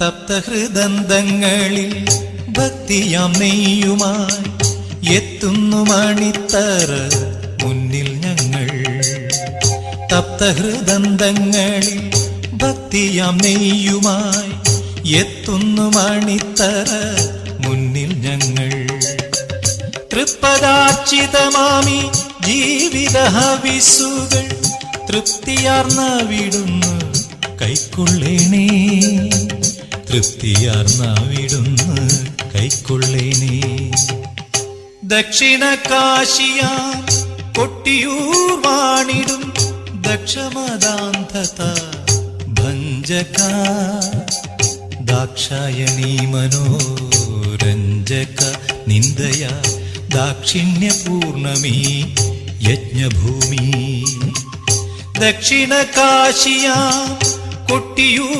തപ്തഹൃദന്തങ്ങളിൽ ഭക്തിയാം നെയ്യുമായി എത്തുന്നു മണിത്തറ മുന്നിൽ ഞങ്ങൾ. തപ്തഹൃദന്തങ്ങളിൽ ഭക്തിയാം നെയ്യുമായി എത്തുന്നു മണിത്തറ മുന്നിൽ ഞങ്ങൾ. തൃപ്പദാർച്ചിതമാമി ജീവിത ഹവിസുകൾ തൃപ്തിയാർന്ന വിടുന്നു കൈക്കൊള്ളേണേ തൃപ്തിയാർന്ന വിടുന്നു കൈക്കൊള്ളേനേ ദക്ഷിണ കാശിയ കൊട്ടിയൂർ വാണിടും ദക്ഷമദാന്ധത ഭഞ്ജക. ദാക്ഷായണീ മനോരഞ്ജക നിന്ദയ ദാക്ഷിണ്യപൂർണമീ യജ്ഞഭൂമി. ദക്ഷിണ കാശിയാ കൊട്ടിയൂർ